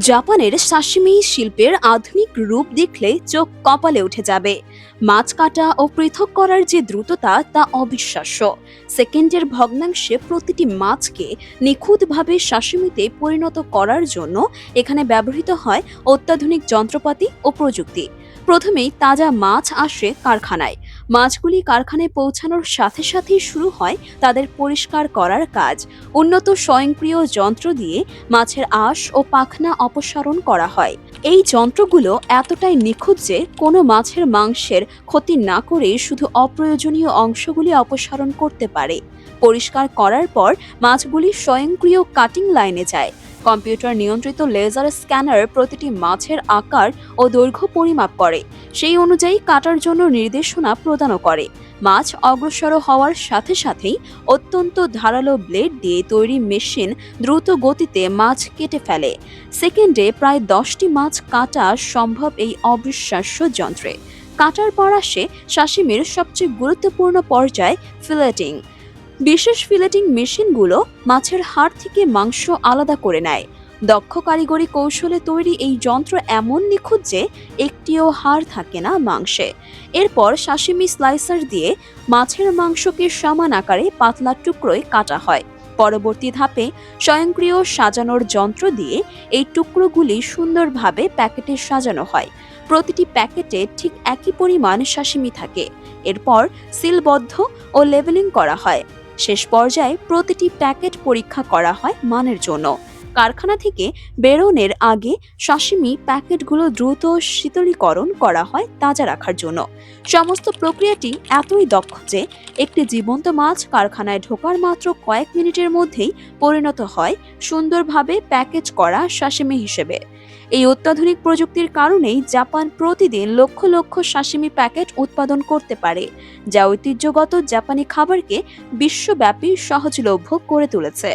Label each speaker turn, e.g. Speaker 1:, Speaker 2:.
Speaker 1: জাপানের সাশিমি শিল্পের আধুনিক রূপ দেখলে চোখ কপালে উঠে যাবে। মাছ কাটা ও পৃথক করার যে দ্রুততা, তা অবিশ্বাস্য। সেকেন্ডের ভগ্নাংশে প্রতিটি মাছকে নিখুঁতভাবে সাশিমিতে পরিণত করার জন্য এখানে ব্যবহৃত হয় অত্যাধুনিক যন্ত্রপাতি ও প্রযুক্তি। প্রথমেই তাজা মাছ আসে কারখানায়। মাছগুলি কারখানায় পৌঁছানোর সাথে সাথেই শুরু হয় তাদের পরিষ্কার করার কাজ। উন্নত স্বয়ংক্রিয় যন্ত্র দিয়ে মাছের আঁশ ও পাখনা অপসারণ করা হয়। এই যন্ত্রগুলো এতটাই নিখুঁত যে কোনো মাছের মাংসের ক্ষতি না করে শুধু অপ্রয়োজনীয় অংশগুলি অপসারণ করতে পারে। পরিষ্কার করার পর মাছগুলি স্বয়ংক্রিয় কাটিং লাইনে যায়। কম্পিউটার নিয়ন্ত্রিত লেজার স্ক্যানার প্রতিটি মাছের আকার ও দৈর্ঘ্য পরিমাপ করে। সেই অনুযায়ী কাটার জন্য নির্দেশনা প্রদানও করে। মাছ অগ্রসর হওয়ার সাথে সাথেই অত্যন্ত ধারালো ব্লেড দিয়ে তৈরি মেশিন দ্রুত গতিতে মাছ কেটে ফেলে। সেকেন্ডে প্রায় দশটি মাছ কাটা সম্ভব এই অবিশ্বাস্য যন্ত্রে। কাটার পর আসে শাসিমের সবচেয়ে গুরুত্বপূর্ণ পর্যায় ফিলেটিং। বিশেষ ফিলেটিং মেশিনগুলো মাছের হাড় থেকে মাংস আলাদা করে নেয়। দক্ষ কারিগরি কৌশলে তৈরি এই যন্ত্র এমন নিখুঁত যে একটিও হাড় থাকে না মাংসে। এরপর সাশিমি স্লাইসার দিয়ে মাছের মাংসকে সমান আকারে পাতলা টুকরোয় কাটা হয়। পরবর্তী ধাপে স্বয়ংক্রিয় সাজানোর যন্ত্র দিয়ে এই টুকরোগুলি সুন্দরভাবে প্যাকেটে সাজানো হয়। প্রতিটি প্যাকেটে ঠিক একই পরিমাণ সাশিমি থাকে। এরপর সিলবদ্ধ ও লেবেলিং করা হয়। শেষ পর্যায়ে প্রতিটি প্যাকেট পরীক্ষা করা হয় মানের জন্য। কারখানা থেকে বেরোনের আগে সাশিমি প্যাকেটগুলো দ্রুত শীতলীকরণ করা হয় তাজা রাখার জন্য। সমস্ত প্রক্রিয়াটি এতই দক্ষ যে একটি জীবন্ত মাছ কারখানায় ঢোকার মাত্র কয়েক মিনিটের মধ্যেই পরিণত হয় সুন্দরভাবে প্যাকেজ করা সাশিমি হিসেবে। এই অত্যাধুনিক প্রযুক্তির কারণেই জাপান প্রতিদিন লক্ষ লক্ষ সাশিমি প্যাকেট উৎপাদন করতে পারে, যা ঐতিহ্যগত জাপানি খাবারকে বিশ্বব্যাপী সহজলভ্য করে তুলেছে।